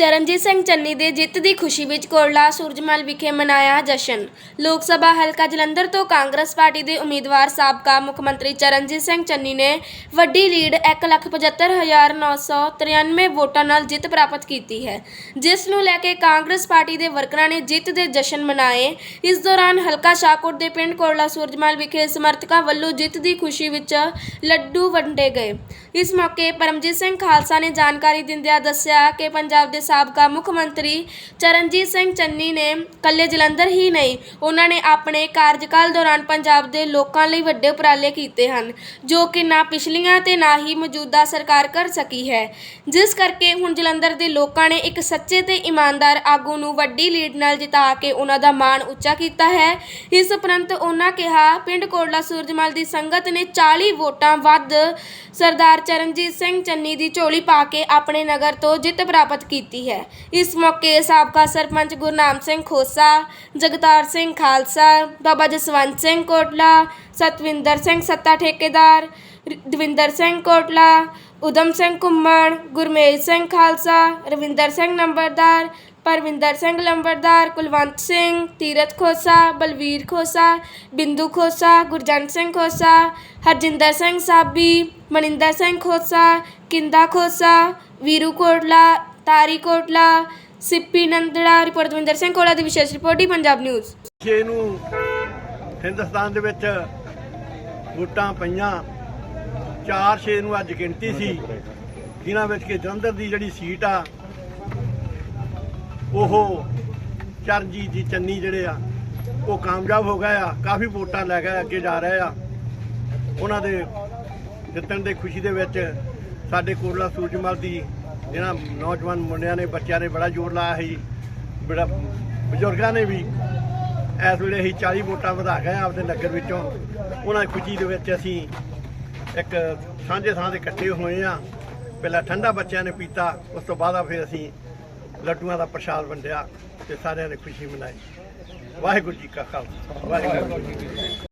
ਚਰਨਜੀਤ ਸਿੰਘ ਚੰਨੀ ਦੇ ਜਿੱਤ ਦੀ ਖੁਸ਼ੀ ਵਿੱਚ ਕੋਰਲਾ ਸੂਰਜਮਲ ਵਿਖੇ ਮਨਾਇਆ ਜਸ਼ਨ। ਲੋਕ ਸਭਾ ਹਲਕਾ ਜਲੰਧਰ ਤੋਂ ਕਾਂਗਰਸ ਪਾਰਟੀ ਦੇ ਉਮੀਦਵਾਰ ਸਾਬਕਾ ਮੁੱਖ ਮੰਤਰੀ ਚਰਨਜੀਤ ਸਿੰਘ ਚੰਨੀ ਨੇ ਵੱਡੀ ਲੀਡ 175993 ਵੋਟਾਂ ਨਾਲ ਜਿੱਤ ਪ੍ਰਾਪਤ ਕੀਤੀ ਹੈ। ਜਿਸ ਨੂੰ ਲੈ ਕੇ ਕਾਂਗਰਸ ਪਾਰਟੀ ਦੇ ਵਰਕਰਾਂ ਨੇ ਜਿੱਤ ਦੇ ਜਸ਼ਨ ਮਨਾਏ। ਇਸ ਦੌਰਾਨ ਹਲਕਾ ਸ਼ਾਹਕੋਟ ਦੇ ਪਿੰਡ ਕੋਰਲਾ ਸੂਰਜਮਲ ਵਿਖੇ ਸਮਰਥਕਾਂ ਵੱਲੋਂ ਜਿੱਤ ਦੀ ਖੁਸ਼ੀ ਵਿੱਚ ਲੱਡੂ ਵੰਡੇ ਗਏ। ਇਸ ਮੌਕੇ ਪਰਮਜੀਤ ਸਿੰਘ ਖਾਲਸਾ ਨੇ ਜਾਣਕਾਰੀ ਦਿੰਦਿਆਂ ਦੱਸਿਆ ਕਿ ਪੰਜਾਬ ਦੇ ਸਾਬਕਾ ਮੁੱਖ ਮੰਤਰੀ ਚਰਨਜੀਤ ਸਿੰਘ ਚੰਨੀ ਨੇ ਕੱਲੇ ਜਲੰਧਰ ਹੀ ਨਹੀਂ, ਉਹਨਾਂ ਨੇ ਆਪਣੇ ਕਾਰਜਕਾਲ ਦੌਰਾਨ ਪੰਜਾਬ ਦੇ ਲੋਕਾਂ ਲਈ ਵੱਡੇ ਉਪਰਾਲੇ ਕੀਤੇ ਹਨ, ਜੋ ਕਿ ਨਾ ਪਿਛਲੀਆਂ ਤੇ ਨਾ ਹੀ ਮੌਜੂਦਾ ਸਰਕਾਰ ਕਰ ਸਕੀ ਹੈ। ਜਿਸ ਕਰਕੇ ਹੁਣ ਜਲੰਧਰ ਦੇ ਲੋਕਾਂ ਨੇ ਇੱਕ ਸੱਚੇ ਤੇ ਇਮਾਨਦਾਰ ਆਗੂ ਨੂੰ ਵੱਡੀ ਲੀਡ ਨਾਲ ਜਿਤਾ ਕੇ ਉਹਨਾਂ ਦਾ ਮਾਣ ਉੱਚਾ ਕੀਤਾ ਹੈ। ਇਸ ਉਪਰੰਤ ਉਹਨਾਂ ਕਿਹਾ, ਪਿੰਡ ਕੋਟਲਾ ਸੂਰਜਮਲ ਦੀ ਸੰਗਤ ਨੇ 40 ਵੋਟਾਂ ਵੱਧ ਸਰਦਾਰ ਚਰਨਜੀਤ ਸਿੰਘ ਚੰਨੀ ਦੀ ਝੋਲੀ ਪਾ ਕੇ ਆਪਣੇ ਨਗਰ ਤੋਂ ਜਿੱਤ ਪ੍ਰਾਪਤ ਕੀਤੀ। ਹੈ ਇਸ ਮੌਕੇ ਸਾਬਕਾ ਸਰਪੰਚ ਗੁਰਨਾਮ ਸਿੰਘ ਖੋਸਾ ਜਗਤਾਰ ਸਿੰਘ ਖਾਲਸਾ ਬਾਬਾ ਜਸਵੰਤ ਸਿੰਘ ਕੋਟਲਾ ਸਤਵਿੰਦਰ ਸਿੰਘ ਸੱਤਾ ਠੇਕੇਦਾਰ ਰ- ਦਵਿੰਦਰ ਸਿੰਘ ਕੋਟਲਾ ਉਦਮ ਸਿੰਘ ਘੁੰਮਣ ਗੁਰਮੇਜ ਸਿੰਘ ਖਾਲਸਾ ਰਵਿੰਦਰ ਸਿੰਘ ਨੰਬਰਦਾਰ ਪਰਵਿੰਦਰ ਸਿੰਘ ਲੰਬਰਦਾਰ ਕੁਲਵੰਤ ਸਿੰਘ ਤੀਰਥ ਖੋਸਾ ਬਲਵੀਰ ਖੋਸਾ ਬਿੰਦੂ ਖੋਸਾ ਗੁਰਜੰਟ ਸਿੰਘ ਖੋਸਾ ਹਰਜਿੰਦਰ ਸਿੰਘ ਸਾਬੀ ਮਨਿੰਦਰ ਸਿੰਘ ਖੋਸਾ ਕਿੰਦਾ ਖੋਸਾ ਵੀਰੂ ਕੋਟਲਾ ਤਾਰੀ ਸਿੱਪੀ ਨੰਦੜਾ ਰਿਪੋਰਟ ਦਵਿੰਦਰ ਸਿੰਘ ਕੋਲਾ ਦੀ ਵਿਸ਼ੇਸ਼ ਰਿਪੋਰਟ ਹੀ ਪੰਜਾਬ ਨਿਊਜ਼ ਛੇ ਨੂੰ ਹਿੰਦੁਸਤਾਨ ਦੇ ਵਿੱਚ ਵੋਟਾਂ ਪਈਆਂ 4-6 ਨੂੰ ਅੱਜ ਗਿਣਤੀ ਸੀ ਜਿਨ੍ਹਾਂ ਵਿੱਚ ਕਿ ਜਲੰਧਰ ਦੀ ਜਿਹੜੀ ਸੀਟ ਆ ਉਹ ਚਰਨਜੀਤ ਜੀ ਚੰਨੀ ਜਿਹੜੇ ਆ ਉਹ ਕਾਮਯਾਬ ਹੋ ਗਏ ਆ ਕਾਫੀ ਵੋਟਾਂ ਲੈ ਕੇ ਅੱਗੇ ਜਾ ਰਹੇ ਆ ਉਹਨਾਂ ਦੇ ਜਿੱਤਣ ਦੀ ਖੁਸ਼ੀ ਦੇ ਵਿੱਚ ਸਾਡੇ ਕੋਟਲਾ ਸੂਰਜਮਲ ਦੀ ਜਿਹਨਾਂ ਨੌਜਵਾਨ ਮੁੰਡਿਆਂ ਨੇ, ਬੱਚਿਆਂ ਨੇ ਬੜਾ ਜ਼ੋਰ ਲਾਇਆ ਸੀ। ਬੜਾ ਬਜ਼ੁਰਗਾਂ ਨੇ ਵੀ ਇਸ ਵੇਲੇ ਅਸੀਂ 40 ਵੋਟਾਂ ਵਧਾ ਗਏ ਆ ਆਪਦੇ ਨਗਰ ਵਿੱਚੋਂ। ਉਹਨਾਂ ਖੁਸ਼ੀ ਦੇ ਵਿੱਚ ਅਸੀਂ ਇੱਕ ਸਾਂਝੇ ਥਾਂ ਤੇ ਇਕੱਠੇ ਹੋਏ ਆ ਪਹਿਲਾਂ ਠੰਡਾ ਬੱਚਿਆਂ ਨੇ ਪੀਤਾ, ਉਸ ਤੋਂ ਬਾਅਦ ਫਿਰ ਅਸੀਂ ਲੱਡੂਆਂ ਦਾ ਪ੍ਰਸ਼ਾਦ ਵੰਡਿਆ ਤੇ ਸਾਰਿਆਂ ਨੇ ਖੁਸ਼ੀ ਮਨਾਈ। ਵਾਹਿਗੁਰੂ ਜੀ ਕਾ ਖਾਲਸਾ, ਵਾਹਿਗੁਰੂ ਜੀ ਕੀ ਫਤਿਹ।